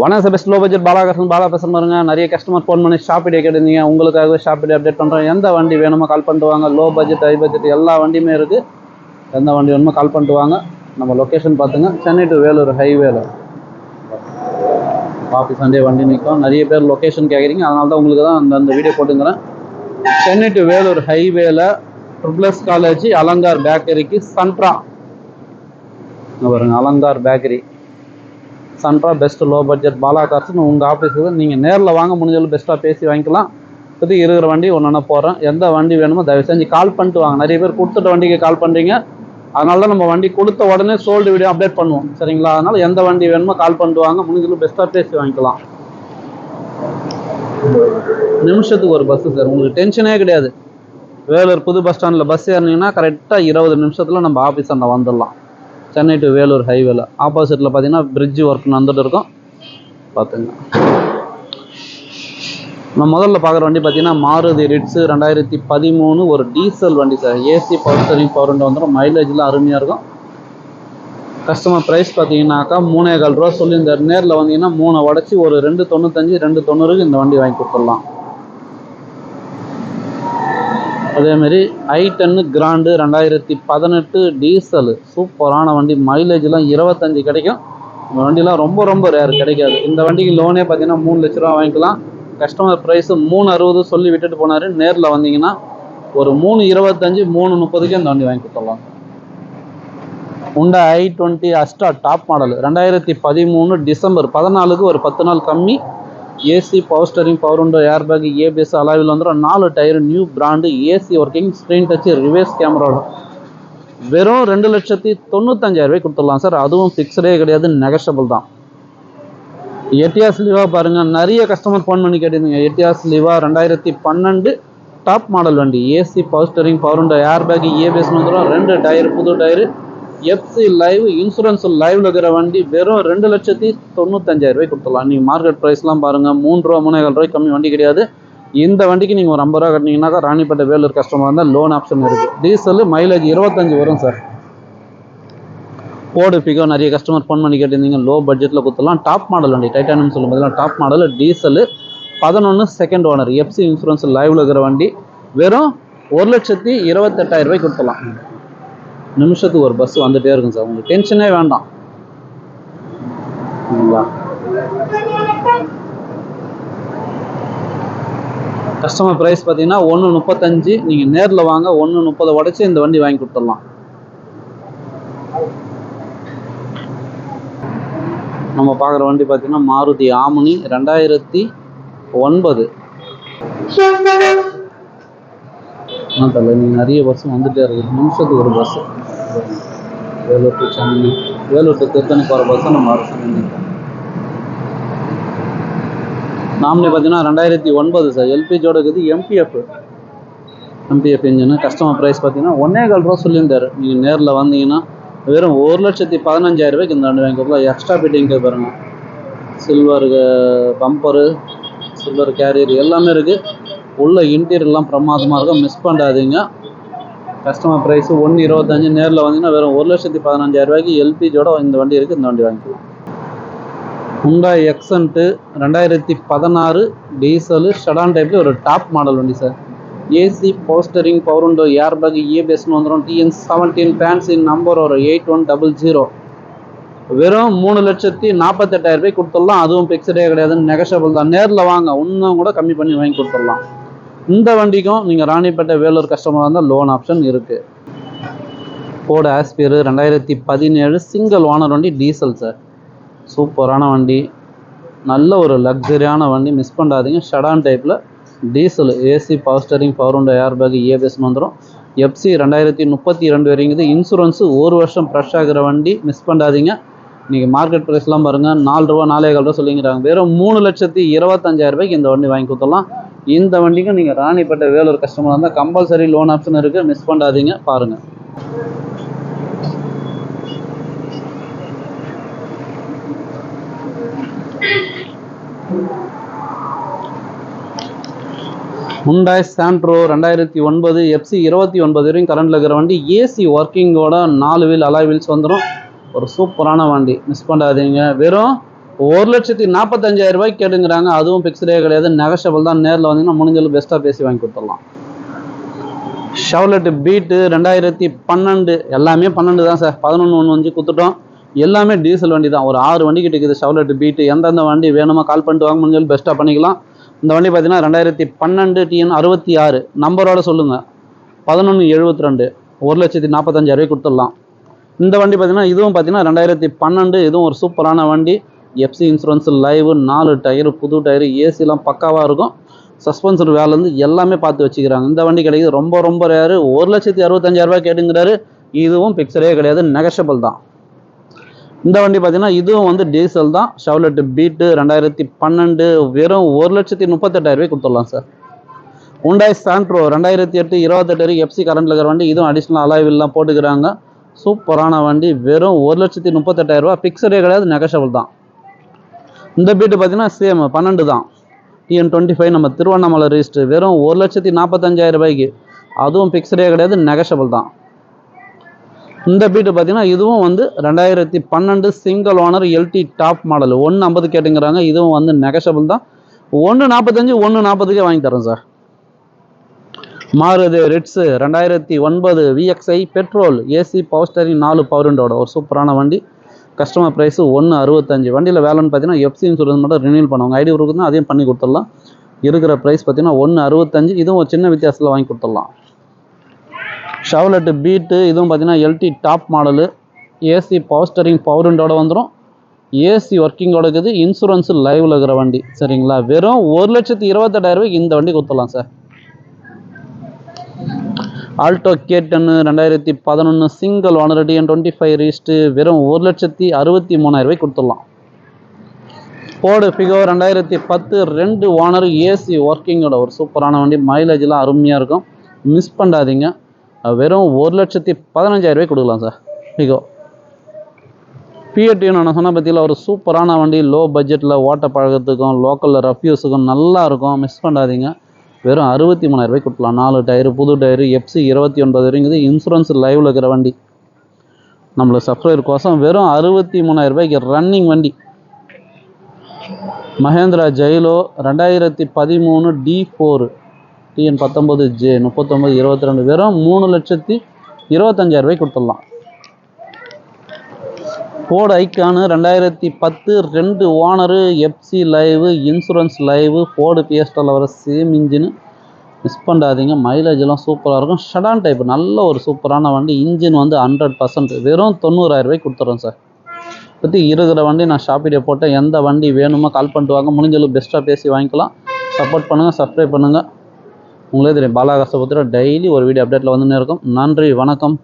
வணக்கம் best low budget Balakrishnan Bala பேசுகிற பாருங்க நிறைய கஸ்டமர் ஃபோன் பண்ணி ஷாப் ஐடியா கேட்டிருந்தீங்க. உங்களுக்காகவே ஷாப் ஐடியா அப்டேட் பண்ணுறோம் எந்த வண்டி வேணுமோ கால் பண்ணிட்டு வாங்க. லோ பட்ஜெட் ஹை பட்ஜெட் எல்லா வண்டியுமே இருக்குது எந்த வண்டி வேணுமோ கால் பண்ணிட்டு வாங்க. நம்ம லொக்கேஷன் பார்த்துங்க. சென்னை டு வேலூர் ஹைவேல ஆஃபீஸ் சண்டே வண்டி நிற்கும் நிறைய பேர் லொக்கேஷன் கேட்குறீங்க அதனால தான் உங்களுக்கு தான் அந்த அந்த வீடியோ போட்டுங்கிறேன் சென்னை டு வேலூர் ஹைவேல ட்ரிபிள்எஸ் காலேஜ் அலங்கார் பேக்கரிக்கு சன்ட்ரா பாருங்க அலங்கார் பேக்கரி சன்ட்ரா பெஸ்ட் லோ பட்ஜெட் பாலா கார்ஸ்னு உங்கள் ஆஃபீஸுக்கு நீங்கள் நேரில் வாங்க முடிஞ்சாலும் பெஸ்ட்டாக பேசி வாங்கிக்கலாம். இப்போதைக்கு இருக்கிற வண்டி ஒன்று போகிறேன் எந்த வண்டி வேணுமோ தயவு செஞ்சு கால் பண்ணிட்டு வாங்க. நிறைய பேர் கொடுத்துட்ட வண்டிக்கு கால் பண்ணுறீங்க அதனால தான் நம்ம வண்டி கொடுத்த உடனே சோல்டு வீடியோ அப்டேட் பண்ணுவோம். சரிங்களா? அதனால் எந்த வண்டி வேணுமோ கால் பண்ணிட்டு வாங்க. முடிஞ்சாலும் பெஸ்ட்டாக பேசி வாங்கிக்கலாம். நிமிஷத்துக்கு ஒரு பஸ்ஸு சார் உங்களுக்கு டென்ஷனே கிடையாது. வேலூர் புது பஸ் ஸ்டாண்டில் பஸ் ஏறினீங்கன்னா கரெக்டாக இருபது நிமிஷத்தில் நம்ம ஆஃபீஸ் அங்கே வந்துடலாம். சென்னை டு வேலூர் ஹைவேல ஆப்போசிட்டில் பார்த்தீங்கன்னா பிரிட்ஜ் ஒர்க் நடந்துட்டு இருக்கும். பார்த்துங்க நம்ம முதல்ல பார்க்குற வண்டி பார்த்தீங்கன்னா மாருதி ரிட்ஸு ரெண்டாயிரத்தி பதிமூணு ஒரு டீசல் வண்டி sir AC power steering power window வந்துடும் மைலேஜ்லாம் அருமையாக இருக்கும். கஸ்டமர் ப்ரைஸ் பார்த்தீங்கன்னாக்கா மூணே கால் ரூபா சொல்லியிருந்தார். நேரில் வந்தீங்கன்னா மூணை உடச்சி ஒரு ரெண்டு தொண்ணூத்தஞ்சு ரெண்டு தொண்ணூறுக்கு இந்த வண்டி வாங்கி கொடுத்துடலாம். அதேமாரி ஐ டென்னு கிராண்டு ரெண்டாயிரத்தி பதினெட்டு டீசல் சூப்பரான வண்டி. மைலேஜ்லாம் இருபத்தஞ்சு கிடைக்கும். இந்த வண்டிலாம் ரொம்ப ரொம்ப ரேர் கிடைக்காது. இந்த வண்டிக்கு லோனே பார்த்தீங்கன்னா மூணு லட்ச ரூபா வாங்கிக்கலாம். கஸ்டமர் ப்ரைஸு மூணு அறுபது சொல்லி விட்டுட்டு போனார். நேரில் வந்தீங்கன்னா ஒரு மூணு இருபத்தஞ்சு மூணு முப்பதுக்கு இந்த வண்டி வாங்கி கொடுத்துடலாம். உண்டா i twenty Asta top model ரெண்டாயிரத்தி பதிமூணு டிசம்பர் பதினாலுக்கு ஒரு பத்து நாள் கம்மி. AC power steering power window air bag ABS அலாவில் வந்துடும் நாலு tyre new brand AC working screen touch reverse கேமராவோட வெறும் ரெண்டு லட்சத்தி தொண்ணூத்தஞ்சாயிரம் ரூபாய் கொடுத்துடலாம் சார். அதுவும் ஃபிக்ஸ்டே கிடையாது நெகஷபிள் தான். எட்டியாஸ் லிவா பாருங்கள் நிறைய கஸ்டமர் ஃபோன் பண்ணி கேட்டிருந்தீங்க. எட்டியாஸ் லிவா ரெண்டாயிரத்தி பன்னெண்டு டாப் மாடல் வண்டி. AC power steering power window air bag ABS வந்துடும் ரெண்டு டயர் புது டயரு எஃப்சி லைவ் இன்சூரன்ஸ் லைவ்ல இருக்கிற வண்டி வெறும் ரெண்டு லட்சத்தி தொண்ணூத்தஞ்சாயிரம் ரூபாய் கொடுத்துடலாம். நீங்கள் மார்க்கெட் ப்ரைஸ்லாம் பாருங்கள் மூணு ரூபா மூணேகால் ரூபாய் கம்மி வண்டி கிடையாது. இந்த வண்டிக்கு நீங்கள் ஒரு ஐம்பது ரூபா கட்டினீங்கன்னாக்கா ராணிப்பேட்டை வேலூர் கஸ்டமர் இருந்தால் லோன் ஆப்ஷன் இருக்குது டீசல் மைலேஜ் இருபத்தஞ்சு வரும் சார். போர்டு பிகோ நிறைய கஸ்டமர் ஃபோன் பண்ணி கேட்டிருந்தீங்க லோ பட்ஜெட்டில் கொடுத்துலாம் டாப் மாடல் வண்டி டைட்டானியம் சொல்லும் போதெல்லாம் டாப் மாடல் டீசல் பதினொன்று செகண்ட் ஓனர் எஃப்சி இன்சூரன்ஸ் லைவ்ல இருக்கிற வண்டி வெறும் ஒரு லட்சத்தி இருபத்தெட்டாயிரம் ரூபாய் கொடுத்துலாம் நிமிஷத்துக்கு ஒரு பஸ் வந்துட்டே இருக்கும் சார். உங்களுக்கு டென்ஷனே வேண்டாம். சரிங்களா? கஸ்டமர் ப்ரைஸ் பார்த்தீங்கன்னா ஒன்று முப்பத்தஞ்சு. நீங்கள் நேரில் வாங்க ஒன்று முப்பதை உடச்சி இந்த வண்டி வாங்கி கொடுத்துடலாம். நம்ம பார்க்குற வண்டி பார்த்தீங்கன்னா மாருதி ஆமினி ரெண்டாயிரத்தி ஒன்பது. என்ன தெரியல நீ நிறைய பஸ் வந்துட்டே இருக்குது நிமிஷத்துக்கு ஒரு bus Vellore to Chennai Vellore to Tiruttani போகிற பஸ்ஸை நம்ம அரசு நாமினி பார்த்தீங்கன்னா ரெண்டாயிரத்தி ஒன்பது சார் எல்பிஜியோட இருக்குது MPF MPF engine customer price பார்த்தீங்கன்னா ஒன்னே கால் ரூபா சொல்லியிருந்தாரு நீங்கள் நேரில் வந்தீங்கன்னா வெறும் ஒரு லட்சத்தி பதினஞ்சாயிரம் ரூபாய்க்கு இந்த ரெண்டு வாங்கி எக்ஸ்ட்ரா ஃபிட்டிங் பாருங்க சில்வர் பம்பரு சில்வர் கேரியர் எல்லாமே இருக்குது உள்ள இன்டீரியர்லாம் பிரமாதமாக இருக்கும் மிஸ் பண்ணாதீங்க கஸ்டமர் ப்ரைஸு ஒன்று இருபத்தஞ்சு நேரில் வந்தீங்கன்னா வெறும் ஒரு லட்சத்தி பதினஞ்சாயிரரூபாய்க்கு எல்பிஜியோட இந்த வண்டி இருக்குது இந்த வண்டி வாங்கிக்கலாம். ஹுண்டாய் எக்ஸன்ட்டு ரெண்டாயிரத்தி பதினாறு டீசலு ஷடான் டைப்பில் ஒரு டாப் மாடல் வண்டி sir AC power steering power உண்டோ ஏர் பேக் இஏபிஎஸ்னு வந்துடும் டிஎன் செவன்டீன் ஃபேன்சி நம்பர் ஒரு எயிட் ஒன் டபுள் ஜீரோ வெறும் மூணு லட்சத்தி நாற்பத்தெட்டாயிரம் ரூபாய் கொடுத்துடலாம். அதுவும் ஃபிக்ஸ்டே கிடையாது நெகஷபிள் தான். நேரில் வாங்க. இன்னும் கூட கம்மி பண்ணி வாங்கி கொடுத்துடலாம். இந்த வண்டிக்கும் நீங்கள் ராணிப்பேட்டை வேலூர் கஸ்டமராக இருந்தால் லோன் ஆப்ஷன் இருக்குது ஃபோர்டு ஆஸ்பியர் ரெண்டாயிரத்தி பதினேழு சிங்கிள் ஓனர் வண்டி டீசல் சார் சூப்பரான வண்டி. நல்ல ஒரு லக்ஸரியான வண்டி. மிஸ் பண்ணாதீங்க. ஷடான் டைப்பில் diesel AC power steering power window air bag ABS வந்துடும் எஃப்சி ரெண்டாயிரத்தி முப்பத்தி ரெண்டு வரைங்குது இன்சூரன்ஸு ஒரு வருஷம் ஃப்ரெஷ் ஆகிற வண்டி. மிஸ் பண்ணாதீங்க. நீங்கள் மார்க்கெட் ப்ரைஸ்லாம் பாருங்கள் நாலு ரூபா நாலே கால் ரூபா சொல்லிங்கிறாங்க. வெறும் மூணு லட்சத்தி இருபத்தஞ்சாயிரம் ரூபாய்க்கு இந்த வண்டி வாங்கி கொடுத்துடலாம். இந்த வண்டிக்கும் நீங்கள் ராணிப்பேட்டை வேலூர் கஸ்டமர் இருந்தால் கம்பல்சரி லோன் ஆப்ஷன் இருக்குது மிஸ் பண்ணாதீங்க. பாருங்கள் ஹுண்டாய் சாண்ட்ரோ ரெண்டாயிரத்தி ஒன்பது எஃப்சி இருபத்தி ஒன்பது வரையும் கரண்டில் இருக்கிற வண்டி ஏசி ஒர்க்கிங்கோட நாலு வீல் அலாய் வீல்ஸ் வந்துடும் ஒரு சூப்பரான வண்டி. மிஸ் பண்ணாதீங்க. வெறும் ஒரு லட்சத்தி நாற்பத்தஞ்சாயிரம் ரூபாய் கேட்டுங்கிறாங்க. அதுவும் ஃபிக்ஸ்டே கிடையாது. நெகஷபிள் தான். நேரில் வந்தீங்கன்னா முடிஞ்சளவு பெஸ்ட்டாக பேசி வாங்கி கொடுத்துடலாம். ஷவலெட்டு பீட்டு ரெண்டாயிரத்தி பன்னெண்டு. எல்லாமே பன்னெண்டு தான் சார். பதினொன்று ஒன்று வந்து கொடுத்துட்டோம். எல்லாமே டீசல் வண்டி தான். ஒரு ஆறு வண்டி கிட்ட இருக்குது ஷவலெட்டு பீட்டு எந்தெந்த வண்டி வேணுமோ கால் பண்ணிட்டு வாங்க. முடிஞ்சாலும் பெஸ்ட்டாக பண்ணிக்கலாம். இந்த வண்டி பார்த்தீங்கன்னா ரெண்டாயிரத்தி பன்னெண்டு டிஎன் அறுபத்தி ஆறு. நம்பரோட சொல்லுங்கள் பதினொன்று எழுபத்தி ரெண்டு. ஒரு லட்சத்தி நாற்பத்தஞ்சாயிரம் கொடுத்துடலாம். இந்த வண்டி பார்த்தீங்கன்னா இதுவும் பார்த்தீங்கன்னா ரெண்டாயிரத்தி பன்னெண்டு. இதுவும் ஒரு சூப்பரான வண்டி. எஃப்சி இன்சூரன்ஸ் லைவு நாலு டயரு புது டயரு ஏசிலாம் பக்காவாக இருக்கும். சஸ்பென்சர் வேலேருந்து எல்லாமே பார்த்து வச்சுக்கிறாங்க. இந்த வண்டி கிடைக்குது. ரொம்ப ரொம்ப ரேரு ஒரு லட்சத்தி அறுபத்தஞ்சாயிரரூபா கேட்டுங்கிறாரு. இதுவும் பிக்சரே கிடையாது. நெகஷபிள் தான். இந்த வண்டி பார்த்தீங்கன்னா இதுவும் வந்து டீசல் தான். ஷவலெட்டு பீட்டு ரெண்டாயிரத்தி பன்னெண்டு வெறும் ஒரு லட்சத்தி முப்பத்தெட்டாயிரரூபாய் கொடுத்துடலாம் சார் உண்டாய் சாண்ட்ரோ ரெண்டாயிரத்தி எட்டு இருபத்தெட்டு எஃப்சி கரண்டில் இருக்கிற வண்டி. இதுவும் அடிஷ்னல் அலாய்வில்லாம் போட்டுக்கிறாங்க. சூப்பரான வண்டி. வெறும் ஒரு லட்சத்தி முப்பத்தெட்டாயிரரூபா பிக்சரே கிடையாது. நெகஷபிள் தான். இந்த பீட்டு பார்த்தீங்கன்னா சேம் பன்னெண்டு தான். டிஎன் டுவெண்ட்டி ஃபைவ் நம்ம திருவண்ணாமலை ரிஜிஸ்டர் வெறும் ஒரு லட்சத்தி நாற்பத்தஞ்சாயிரம் ரூபாய்க்கு. அதுவும் பிக்சடே கிடையாது நெகஷபிள் தான். இந்த பீட்டு பார்த்தீங்கன்னா இதுவும் வந்து ரெண்டாயிரத்தி பன்னெண்டு single owner LT top model ஒன்று ஐம்பது கேட்டுங்கிறாங்க இதுவும் வந்து நெகஷபிள் தான். ஒன்று நாற்பத்தஞ்சு ஒன்று நாற்பதுக்கே வாங்கி தரேன் சார். மாருதி ரிட்ஸு ரெண்டாயிரத்தி ஒன்பது VXI petrol AC power steering நாலு பவர் விண்டோட ஒரு சூப்பரான வண்டி. கஸ்டமர் ப்ரைஸு ஒன்று அறுபத்தஞ்சு. வண்டியில் வேலைன்னு பார்த்தீங்கன்னா எஃப்சி இன்சூரன்ஸ் மட்டும் ரினியூல் பண்ணுவாங்க. ஐடி இருக்குதுன்னா அதையும் பண்ணி கொடுத்துடலாம். இருக்கிற ப்ரைஸ் பார்த்தீங்கன்னா ஒன்று அறுபத்தஞ்சு. இதுவும் ஒரு சின்ன வித்தியாசத்தில் வாங்கி கொடுத்துடலாம். ஷவலெட்டு பீட்டு இதுவும் பார்த்தீங்கன்னா LT top model AC power steering power விண்டோட வந்துடும் ஏசி ஒர்க்கிங்கோட இருக்குது. இன்சூரன்ஸு லைவில் இருக்கிற வண்டி. சரிங்களா? வெறும் ஒரு லட்சத்தி இருபத்தெட்டாயிரரூபாய்க்கு இந்த வண்டி கொடுத்துடலாம் சார் ஆல்டோ கே டென்னு ரெண்டாயிரத்தி பதினொன்று single owner and twenty five ரீஸ்ட்டு வெறும் ஒரு லட்சத்தி அறுபத்தி மூணாயிரம் ரூபாய்க்கு கொடுத்துடலாம். ஃபோர்டு ஃபிகோ ரெண்டாயிரத்தி பத்து ரெண்டு ஓனர் ஏசி ஒர்க்கிங்கோட ஒரு சூப்பரான வண்டி. மைலேஜ்லாம் அருமையாக இருக்கும். மிஸ் பண்ணாதீங்க. வெறும் ஒரு லட்சத்தி பதினஞ்சாயிரம் கொடுக்கலாம் சார். ஃபிகோ பிஎட்டியும் நான் சொன்ன பற்றியில் ஒரு சூப்பரான வண்டி. லோ பட்ஜெட்டில் ஓட்ட பழக்கத்துக்கும் லோக்கலில் ரஃப்யூஸுக்கும் நல்லா இருக்கும். மிஸ் பண்ணாதீங்க. வெறும் அறுபத்தி மூணாயிரரூபாய்க்கு கொடுக்கலாம். நாலு டயரு புது டயரு எஃப்சி இருபத்தி ஒன்பது வரைங்குது இன்சூரன்ஸ் லைவில் இருக்கிற வண்டி. நம்மளுக்கு சப்ஸ்கிரைபர் கோசம் வெறும் அறுபத்தி மூணாயிரரூபாய்க்கு ரன்னிங் வண்டி. மகேந்திரா ஜெயிலோ ரெண்டாயிரத்தி பதிமூணு டி ஃபோரு டிஎன் பத்தொம்பது ஜே முப்பத்தொம்பது இருபத்தி ரெண்டு. வெறும் மூணு லட்சத்தி இருபத்தஞ்சாயிரரூபாய்க்கு கொடுத்துடலாம். ஃபோர்டு ஐக்கானு ரெண்டாயிரத்தி பத்து ரெண்டு owner FC live insurance live Ford பிஎஸ்டாவில் வர சேம் இன்ஜினு மிஸ் பண்ணாதீங்க. மைலேஜ் எல்லாம் சூப்பராக இருக்கும். ஷடான் டைப் நல்ல ஒரு சூப்பரான வண்டி. இன்ஜின் வந்து ஹண்ட்ரட் பர்சன்ட் வெறும் தொண்ணூறாயிரம் ரூபாய்க்கு கொடுத்துட்றோம் சார் பற்றி இருக்கிற வண்டி நான் ஷாப்பிட்டே போட்டேன். எந்த வண்டி வேணுமோ கால் பண்ணிட்டு வாங்க. முடிஞ்சளவு பெஸ்ட்டாக பேசி வாங்கிக்கலாம். சப்போர்ட் பண்ணுங்கள் சப்ஸ்கிரைப் பண்ணுங்கள் உங்களே தெரியும். பாலா கஷ்டபுத்திர டெய்லி ஒரு வீடியோ அப்டேட்டில் வந்துன்னு இருக்கும். நன்றி வணக்கம்.